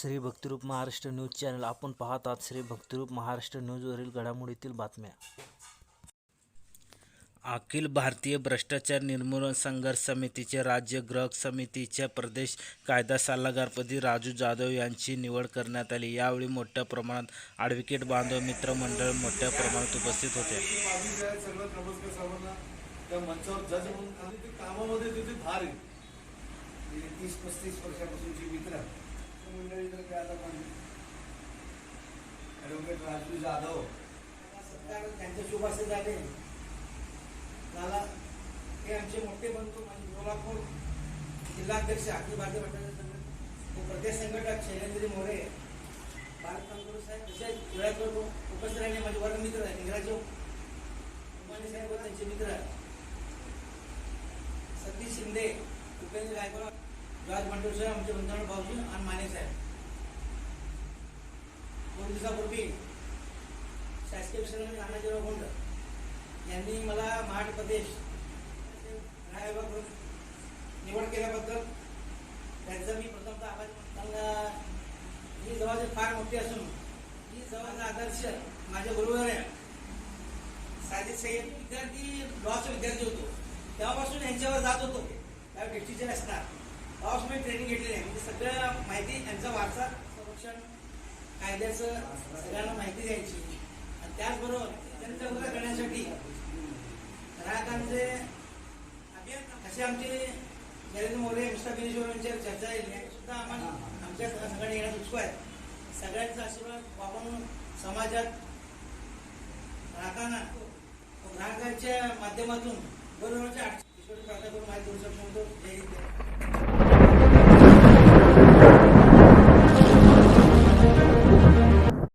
Shri Bhaktirup Maharashtra news channel. आपण पाहत आहात श्री भक्तिरूप महाराष्ट्र न्यूजवरील घडामोडीतील बातम्या. अखिल भारतीय भ्रष्टाचार निर्मूलन संघर्ष समितीचे राज्य ग्राहक समितीच्या प्रदेश कायदा सल्लागारपदी राजू जाधव यांची निवड करण्यात आली. यावेळी मोठ्या प्रमाणात ॲडव्होकेट बांधव मित्रमंडळ मोठ्या प्रमाणात उपस्थित होते. माझी ॲडव्होकेट राजू जाधव. सत्कार त्यांच्या शुभासे झाले. झाला हे आमचे मोठे बंधू म्हणजे सोलापूर जिल्हाध्यक्ष अखिल भारतीय भ्रष्टाचार प्रदेश संघटक शैलेंद्र मोरे. भारत कामगार साहेब तसे वेळात उपस्थित राहिले. माझे वर्गमित्र आहेत इंग्रजी उमाने साहेब त्यांचे मित्र आहेत. सतीश शिंदे उपेंद्र गायकवाड राज मंडळ साहेब आमचे बंधू भाऊजी आणि माने साहेब. दोन दिवसापूर्वी शासकीय विश्रांती नानाजीराव गोंड यांनी मला महाड प्रदेश निवड केल्याबद्दल त्यांचा मी प्रथमतः आभार त्यांना ही जवळजवळ फार मोठी असून ही जवळचा आदर्श माझ्या गुरुवर आहे. साजिद सय्यद विद्यार्थी लॉचा विद्यार्थी होतो. तेव्हापासून यांच्यावर जात होतो. त्यावेळी टीचर असणार. तेव्हापासून मी ट्रेनिंग घेतलेली आहे. म्हणजे सगळं माहिती यांचा वारसा संरक्षण कायद्याचं सगळ्यांना माहिती द्यायची. आणि त्याचबरोबर जनजागृती करण्यासाठी ग्राहकांचे असे आमचे नरेंद्र मोरे मिस्टर बिनेश्वर यांच्यावर चर्चा झाली आहे सुद्धा आम्हाला आमच्या सगळ्यांना येण्यास उत्सुक आहेत. सगळ्यांचा आशीर्वाद वापरून समाजात ग्राहकांना ग्राहकांच्या माध्यमातून बरोबरच्या ईश्वरी प्रकार करून माहिती देऊ शकतो.